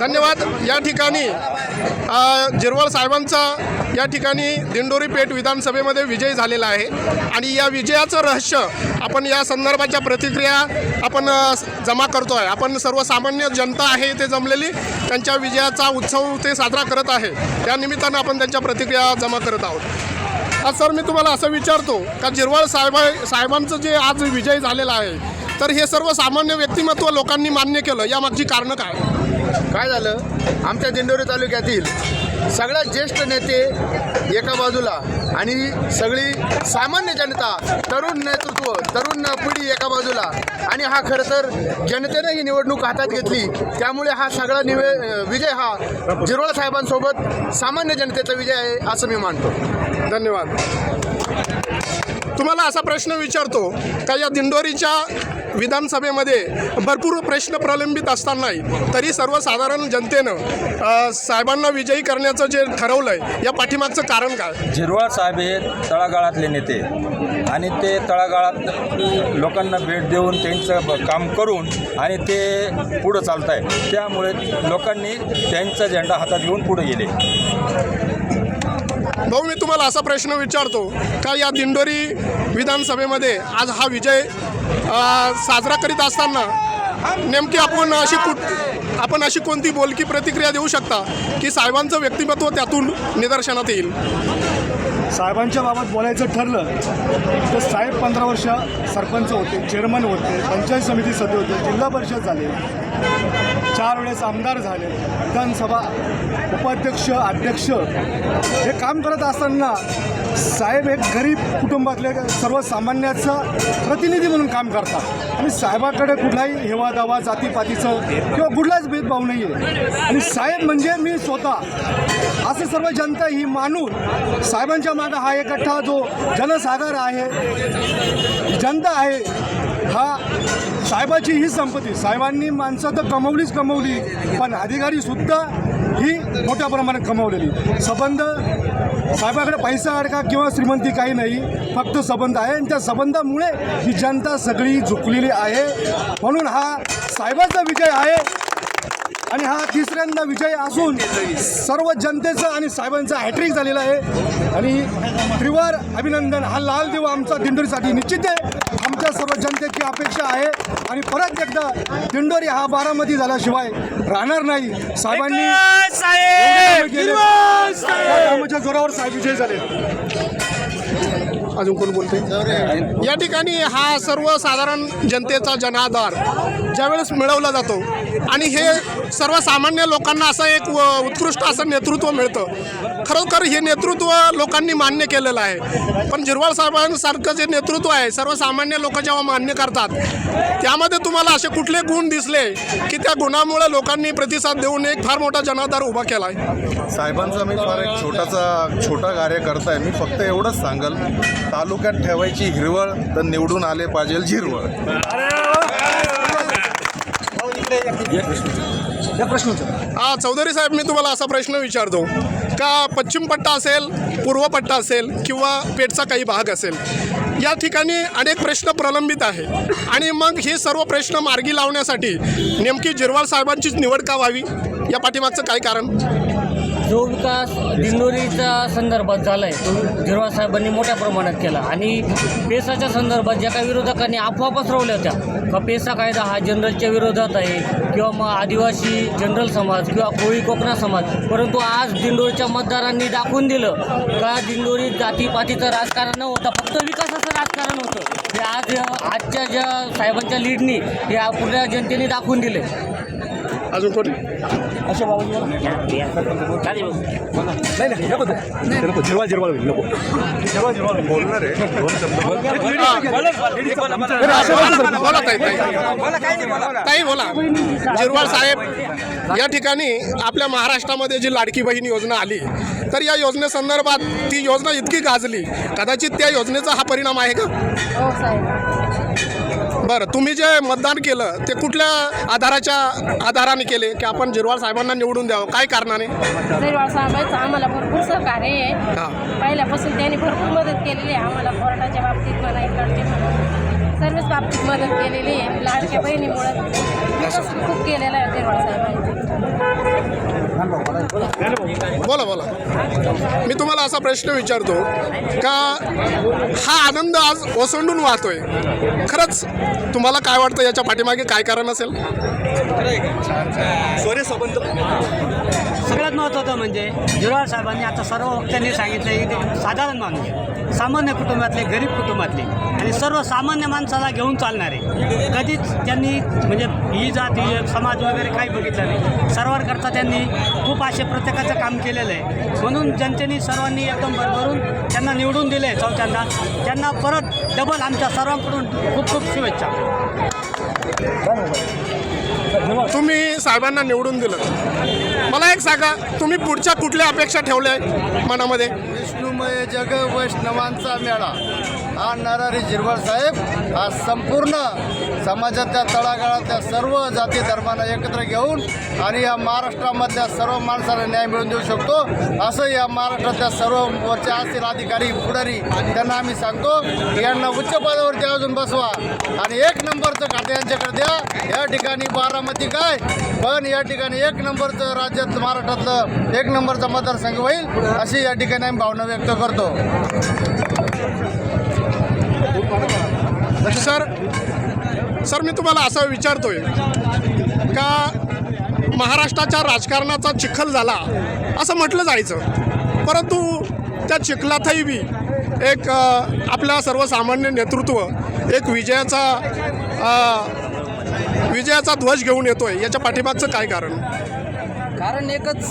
धन्यवाद. या ठिकाणी जिरवाळ साहेबांचा या ठिकाणी दिंडोरी पेठ विधानसभेमध्ये विजय झालेला आहे. आणि या विजयाचं रहस्य आपण या संदर्भाच्या प्रतिक्रिया आपण जमा करतो आहे आपण सर्वसामान्य जनता आहे ते जमलेली. त्यांच्या विजयाचा उत्सव ते साजरा करत आहे. त्या निमित्तानं आपण त्यांच्या प्रतिक्रिया जमा करत आहोत. आज सर मी तुम्हाला असं विचारतो का जिरवाळ साहेब साहेबांचं जे आज विजय झालेला आहे तर हे सर्व सामान्य व्यक्तिमत्व लोकांनी मान्य केलं. यामागची कारणं काय? काय झालं? आमच्या दिंडोरी तालुक्यातील सगळ्यात ज्येष्ठ नेते एका बाजूला आणि सगळी सामान्य जनता तरुण नेतृत्व तरुण पिढी एका बाजूला. आणि हा खरं तर जनतेनं ही निवडणूक हातात घेतली. त्यामुळे हा सगळा निवे विजय हा जिरवळ साहेबांसोबत सामान्य जनतेचा विजय आहे असं मी मानतो. धन्यवाद. तुम्हाला असा प्रश्न विचारतो का या दिंडोरीच्या विधानसभेमध्ये भरपूर प्रश्न प्रलंबित असतानाही तरी सर्वसाधारण जनतेनं साहेबांना विजयी करण्याचं जे ठरवलं आहे या पाठीमागचं कारण काय? झिरवाळ साहेब हे तळागाळातले नेते. आणि ते तळागाळात लोकांना भेट देऊन त्यांचं काम करून आणि ते पुढं चालत आहे त्यामुळे लोकांनी त्यांचा झेंडा हातात घेऊन पुढे गेले. भाऊ मी तुम्हाला असा प्रश्न विचारतो का या दिंडोरी विधानसभेमध्ये आज हा विजय साजरा करीत असताना नेमकी आपण अशी कुठ आपण अशी कोणती बोलकी प्रतिक्रिया देऊ शकता की साहेबांचं व्यक्तिमत्व त्यातून निदर्शनात येईल? साहेबांच्या बाबत बोलायचं ठरलं तर साहेब पंधरा वर्ष सरपंच होते चेअरमन होते पंचायत समिती सदस्य होते जिल्हा परिषद झाले चार वेळेस आमदार झाले विधानसभा उपाध्यक्ष अध्यक्ष हे काम करत असताना साहेब एक गरीब कुटुंबातले सर्वसामान्याचा प्रतिनिधी म्हणून काम करतात. आणि साहेबाकडे कुठलाही हेवा दावा जातीपातीचं किंवा कुठलाच भेदभाव नाही आहे आणि साहेब म्हणजे मी स्वतः. असे सर्व जनता ही मानून साहेबांच्या मागं हा एकठा जो जनसागर आहे जनता आहे हा साहेबाची ही संपत्ती. साहेबांनी माणसं तर कमवलीच कमवली पण अधिकारीसुद्धा ही मोठ्या प्रमाणात कमावलेली. संबंध साहेबाकडे पैसा अडका किंवा श्रीमंती काही नाही फक्त संबंध आहे. आणि त्या संबंधामुळे ही जनता सगळी झुकलेली आहे. म्हणून हा साहेबाचा विजय आहे. आणि हा तिसऱ्यांदा विजय असून सर्व जनतेचा आणि साहेबांचा हॅट्रिक झालेला आहे. आणि त्रिवार अभिनंदन. हा लाल देव आमचा दिंडोरीसाठी निश्चित आहे. आमच्या सर्व जनतेची अपेक्षा आहे. आणि परत एकदा दिंडोरी हा बारामती झाल्याशिवाय राहणार नाही. साहेबांनी जोरावर साहेब विजय झाले. अजून कोण बोलते या ठिकाणी हा सर्वसाधारण जनतेचा जनाधार ज्यावेळेस मिळवला जातो. आणि हे सर्वसामान्य लोकांना असं एक व- उत्कृष्ट असं नेतृत्व मिळतं. खरोखर हे नेतृत्व लोकांनी मान्य केलेलं आहे. पण जिरवाळ साहेबांसारखं जे नेतृत्व आहे सर्वसामान्य लोक जेव्हा मान्य करतात त्यामध्ये तुम्हाला असे कुठले गुण दिसले की त्या गुणामुळे लोकांनी प्रतिसाद देऊन एक फार मोठा जनाधार उभा केला आहे साहेबांचा मी फार एक छोटासा छोटा कार्यकर्ता आहे. मी फक्त एवढंच सांगल तालुक्यात ठेवायची हिरवळ तर निवडून आले पाहिजे झिरवळ. हा चौधरी साहेब मी तुम्हाला असा प्रश्न विचारतो. का पश्चिम पट्टा असेल पूर्व पट्टा असेल किंवा पेठचा काही भाग असेल? या ठिकाणी अनेक प्रश्न प्रलंबित आहे आणि मग हे सर्व प्रश्न मार्गी लावण्यासाठी नेमकी जिरवाळ साहेबांचीच निवड का व्हावी? या पाठीमागचं काय कारण? जो विकास दिंडोरीच्या संदर्भात झाला आहे तो साहेबांनी मोठ्या प्रमाणात केला. आणि पेसाच्या संदर्भात ज्या काही विरोधकांनी अफवा पसरवल्या होत्या का पेसा कायदा हा जनरलच्या विरोधात आहे किंवा मग आदिवासी जनरल समाज किंवा कोळी कोकणा समाज परंतु आज दिंडोरीच्या मतदारांनी दाखवून दिलं का दिंडोरी जातीपातीचं राजकारण न होता फक्त विकासाचं राजकारण होतं. हे आज आजच्या ज्या साहेबांच्या लीडनी हे पूर्ण जनतेने दाखवून दिले. अजून कोणी? बोला. ताई ताई. ताई बोला. जिरवाळ साहेब या ठिकाणी आपल्या महाराष्ट्रामध्ये जी लाडकी बहीण योजना आली तर या योजनेसंदर्भात ती योजना इतकी गाजली कदाचित त्या योजनेचा हा परिणाम आहे का? हो साहेब. बरं तुम्ही जे मतदान केलं ते कुठल्या आधाराच्या आधाराने केले? की आपण जिरवाळ साहेबांना निवडून द्यावं? काय कारणाने? जयवाळ साहेबांचं आम्हाला भरपूर सहकार्य आहे. हां. पहिल्यापासून त्यांनी भरपूर मदत केलेली आहे. आम्हाला कोर्टाच्या बाबतीत म्हणा इकडचे म्हणा सर्वच बाबतीत मदत केलेली आहे. लाडक्या बहिणीमुळे विकास खूप केलेला आहे देरवाड साहेबांनी. बोला बोला. मी तुम्हाला असा प्रश्न विचारतो का हा आनंद आज ओसंडून वाहतोय? खरंच तुम्हाला काय वाटतं याच्या पाठीमागे काय कारण असेल? सगळ्यात महत्त्वाचं म्हणजे जिरवाळ साहेबांनी आता सर्व वक्त्यांनी सांगितलं की ते साधारण माणूस सामान्य कुटुंबातले गरीब कुटुंबातले आणि सर्व सामान्य माणसाला घेऊन चालणारे. कधीच त्यांनी म्हणजे ही जात ही समाज वगैरे काही बघितलं नाही. सर्वांकरता त्यांनी खूप असे प्रत्येकाचं काम केलेलं आहे. म्हणून जनतेने सर्वांनी एकदम भरभरून त्यांना निवडून दिले आहे चौथ्यांदा. त्यांना परत डबल आमच्या सर्वांकडून खूप खूप शुभेच्छा. तुम्ही साहेबांना निवडून दिलं. मला एक सांगा तुम्ही पुढच्या कुठल्या अपेक्षा ठेवल्या मनामध्ये? विष्णुमय जग वैष्णवांचा मेळा. हा नरहरी झिरवळ साहेब हा संपूर्ण समाजातल्या तळागाळातल्या सर्व जाती धर्मांना एकत्र घेऊन आणि या महाराष्ट्रामधल्या सर्व माणसाला न्याय मिळवून देऊ शकतो. असं या महाराष्ट्रातल्या सर्व वरचे असतील अधिकारी पुढारी त्यांना आम्ही सांगतो यांना उच्च पदावरती अजून बसवा आणि एक नंबरचं खाते यांच्याकडे द्या. या ठिकाणी बारामती काय? पण या ठिकाणी एक नंबरचं राज्यात महाराष्ट्रातलं एक नंबरचा मतदारसंघ होईल अशी या ठिकाणी आम्ही भावना व्यक्त करतो. सर सर मी तुम्हाला असं विचारतोय का महाराष्ट्राच्या राजकारणाचा चिखल झाला असं म्हटलं जायचं. परंतु त्या चिखलातही बी एक आपल्या सर्वसामान्य नेतृत्व एक विजयाचा विजयाचा ध्वज घेऊन येतोय. याच्या पाठीमागचं काय कारण? कारण एकच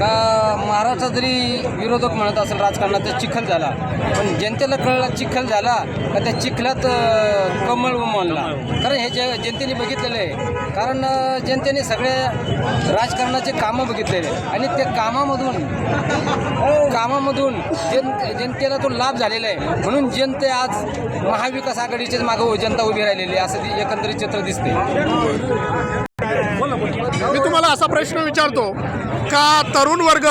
का महाराष्ट्र जरी विरोधक म्हणत असेल राजकारणात चिखल झाला. पण जनतेला कळला चिखल झाला का त्या चिखलात कमळ उमलला. कारण हे जे जनतेने बघितलेलं आहे. कारण जनतेने सगळे राजकारणाचे कामं बघितलेले आणि त्या कामामधून कामामधून जन जनतेला तो लाभ झालेला आहे. म्हणून जनते आज महाविकास आघाडीचेच मागं जनता उभी राहिलेली आहे असं ती एकंदरीत चित्र दिसते असा प्रश्न विचारतो का तरुण वर्ग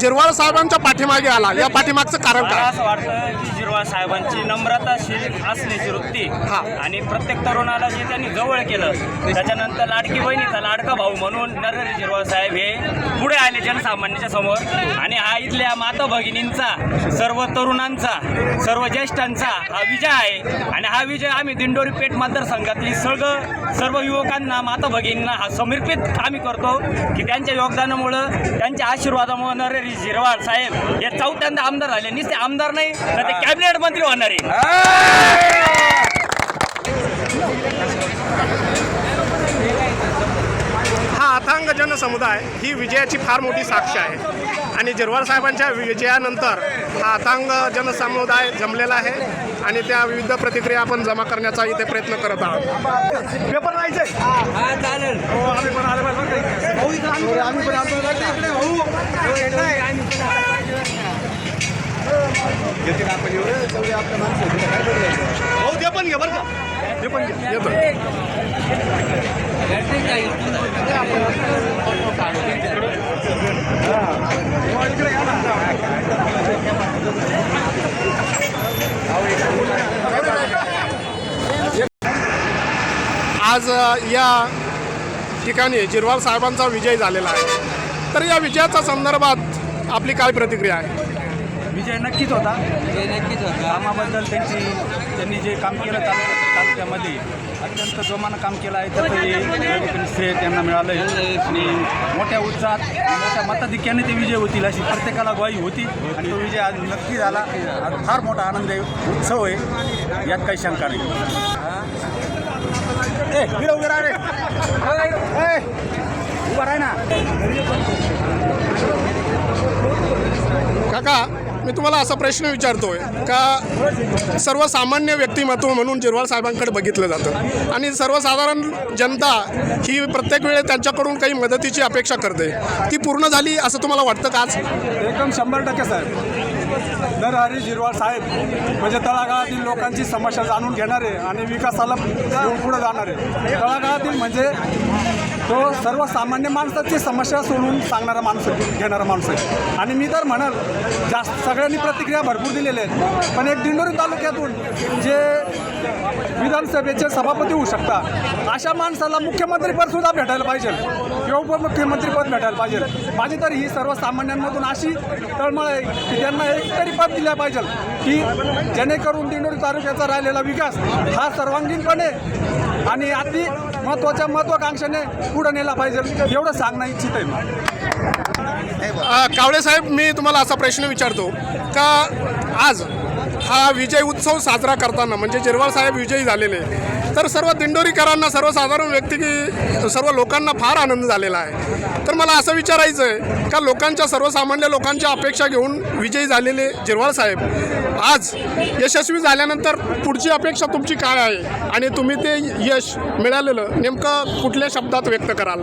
जिरवाळ साहेबांच्या पाठीमागे आला? या पाठीमागचं कारण मला काय असं वाटतं की जिरवा साहेबांची नम्रताशील असण्याची वृत्ती हा. आणि प्रत्येक तरुणाला जे त्यांनी जवळ केलं त्याच्यानंतर लाडकी बहिणीचा लाडका भाऊ म्हणून नरहरी जिरवा साहेब हे पुढे आले जनसामान्याच्या समोर. आणि हा इथल्या माता भगिनींचा सर्व तरुणांचा सर्व ज्येष्ठांचा हा विजय आहे. आणि हा विजय आम्ही दिंडोरी पेठ मतदारसंघातली सगळं सर्व युवकांना माता भगिनींना हा समर्पित आम्ही करतो. की त्यांच्या योगदानामुळं त्यांच्या आशीर्वादामुळे नरहरी झिरवाळ साहेब हे चौथ्यांदा आमदार झाले. नुसते आमदार नाही तर ते कॅबिनेट मंत्री होणार. आहे हा अथांग जनसमुदाय ही विजयाची फार मोठी साक्ष आहे. आणि जिरवाळ साहेबांच्या विजयानंतर हा अथांग जनसमुदाय जमलेला आहे. आणि त्या विविध प्रतिक्रिया आपण जमा करण्याचा इथे प्रयत्न करत आहोत. पेपर हा हो ते पण घे बरं का? ते पण घे. येतो. आज या ठिकाणी जिरवाल साहेबांचा विजय झालेला आहे. तर या विजयाच्या संदर्भात आपली काय प्रतिक्रिया आहे? विजय नक्कीच होता. हे नक्कीच होता. कामाबद्दल त्यांची त्यांनी जे काम केलं तालुक्या तालुक्यामध्ये अत्यंत जोमानं काम केलं आहे तर ते योग्य श्रेय त्यांना मिळालं आहे आणि मोठ्या उत्साहात मोठ्या मताधिक्याने ते विजय होतील अशी प्रत्येकाला ग्वाही होती. आणि तो विजय आज नक्की झाला. आज फार मोठा आनंद आहे उत्सव आहे. यात काही शंका नाही. ए, इकडे उभे राहा रे. ए, उभा राह ना. काका मी तुम्हाला असा प्रश्न विचारतोय. का सर्वसामान्य व्यक्तिमत्व म्हणून जिरवाळ साहेबांकडे बघितलं जातं? आणि सर्वसाधारण जनता ही प्रत्येक वेळेस त्यांच्याकडून काही मदतीची अपेक्षा करते. ती पूर्ण झाली असं तुम्हाला वाटतं का आज? एकदम शंभर टक्के साहेब. नरहरी झिरवाळ साहेब म्हणजे तळागाळातील लोकांची समस्या जाणून घेणारे आणि विकासाला घेऊन पुढे जाणारे. तळागाळातील म्हणजे तो सर्वसामान्य माणसाची समस्या सोडून सांगणारा माणूस आहे घेणारा माणूस आहे. आणि मी तर म्हणाल जास्त सगळ्यांनी प्रतिक्रिया भरपूर दिलेल्या आहेत. पण एक दिंडोरी तालुक्यातून जे विधानसभेचे सभापती होऊ शकता. अशा माणसाला मुख्यमंत्रीपद सुद्धा भेटायला पाहिजे. किंवा उपमुख्यमंत्रीपद भेटायला पाहिजे. माझी तर ही सर्वसामान्यांमधून अशी तळमळ आहे की त्यांना एक तरी पद दिल्या पाहिजे. की जेणेकरून दिंडोरी तालुक्याचा राहिलेला विकास हा सर्वांगीणपणे आणि अति महत्त्वाच्या महत्त्वाकांक्षेने पुढे नेला पाहिजे. एवढं सांगणं इच्छित आहे कावळे साहेब मी तुम्हाला असा प्रश्न विचारतो. का आज हा विजय उत्सव साजरा करताना म्हणजे जिरवाळ साहेब विजयी झालेले. तर सर्व दिंडोरीकरांना सर्वसाधारण व्यक्ती की सर्व लोकांना फार आनंद झालेला आहे. तर मला असं विचारायचं आहे का लोकांच्या सर्वसामान्य लोकांच्या अपेक्षा घेऊन विजयी झालेले जिरवाळ साहेब आज यशस्वी झाल्यानंतर पुढची अपेक्षा तुमची काय आहे? आणि तुम्ही ते यश मिळालेलं नेमकं कुठल्या शब्दात व्यक्त कराल?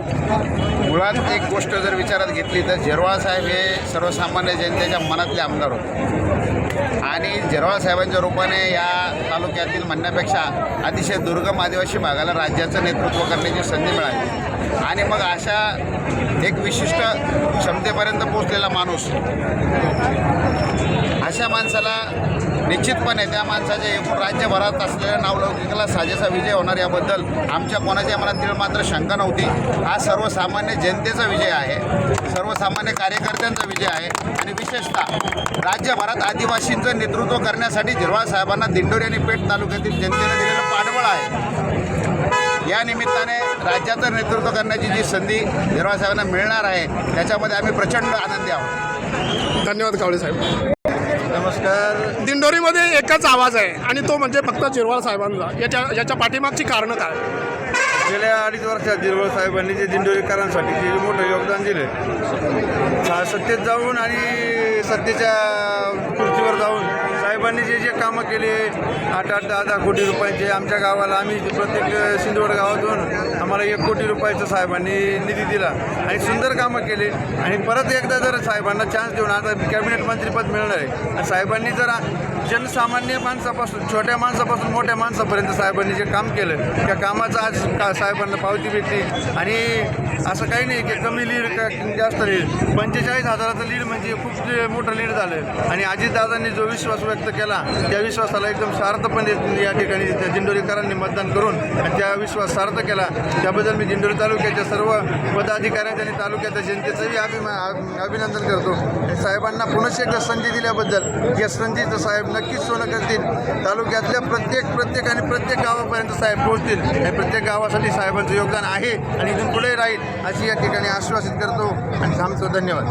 मुळात एक गोष्ट जर विचारात घेतली तर जिरवाळ साहेब हे सर्वसामान्य जनतेच्या मनातले आमदार होते. आणि झिरवाळ साहेबांच्या रूपाने या तालुक्यातील म्हणण्यापेक्षा अतिशय दुर्गम आदिवासी भागाला राज्याचं नेतृत्व करण्याची संधी मिळाली. आणि मग अशा एक विशिष्ट क्षमतेपर्यंत पोचलेला माणूस अशा माणसाला निश्चितपणे त्या माणसाच्या एकूण राज्यभरात असलेल्या नावलौकिकाला साजेसा विजय होणार याबद्दल आमच्या कोणाच्या मनात तीळ मात्र शंका नव्हती. हा सर्वसामान्य जनतेचा विजय आहे. सर्वसामान्य कार्यकर्त्यांचा विजय आहे. आणि विशेषतः राज्यभरात आदिवासींचं नेतृत्व करण्यासाठी झिरवाळ साहेबांना दिंडोरी आणि पेठ तालुक्यातील जनतेने दिलेलं पाठबळ आहे. या निमित्ताने राज्याचं नेतृत्व करण्याची जी संधी झिरवाळ साहेबांना मिळणार आहे त्याच्यामध्ये आम्ही प्रचंड आनंदी आहोत. धन्यवाद कावळे साहेब. नमस्कार. दिंडोरीमध्ये एकच आवाज आहे आणि तो म्हणजे फक्त जिरवाळ साहेबांचा. याच्या याच्या पाठीमागची कारणं काय? गेल्या अडीच वर्षात दिरवळ साहेबांनी जे दिंडोरीकरांसाठी जे मोठं योगदान दिले सत्तेत जाऊन आणि सत्तेच्या खुर्चीवर जाऊन साहेबांनी जे जे कामं केले आठ आठ दहा दहा कोटी रुपयांचे आमच्या गावाला आम्ही प्रत्येक सिंदवड गावातून आम्हाला एक कोटी रुपयाचं साहेबांनी निधी दिला आणि सुंदर कामं केले. आणि परत एकदा जर साहेबांना चान्स देऊन आता कॅबिनेट मंत्रीपद मिळणार आहे. साहेबांनी जर जनसामान्य माणसापासून छोट्या माणसापासून मोठ्या माणसापर्यंत साहेबांनी जे काम केलं त्या कामाचं आज का साहेबांना पावती भेटली. आणि असं काही नाही की कमी लीड का जास्त लीड. पंचेचाळीस हजाराचं लीड म्हणजे खूप मोठं लीड झालं. आणि अजितदादांनी जो विश्वास व्यक्त केला त्या विश्वासाला एकदम सार्थपणे या ठिकाणी त्या दिंडोरीकरांनी मतदान करून आणि त्या विश्वास सार्थ केला. त्याबद्दल मी दिंडोरी तालुक्याच्या सर्व पदाधिकाऱ्यांचे आणि तालुक्याच्या जनतेचंही अभिमा अभिनंदन करतो. साहेबांना पुनश्च एकदा संधी दिल्याबद्दल या संधीचं साहेब नक्कीच सोनं करतील तालुक्यातल्या प्रत्येक प्रत्येक आणि प्रत्येक गावापर्यंत साहेब पोहोचतील. आणि प्रत्येक गावासाठी साहेबांचं योगदान आहे आणि इथून पुढे राहील अशी या ठिकाणी आश्वासित करतो आणि थांबतो. धन्यवाद.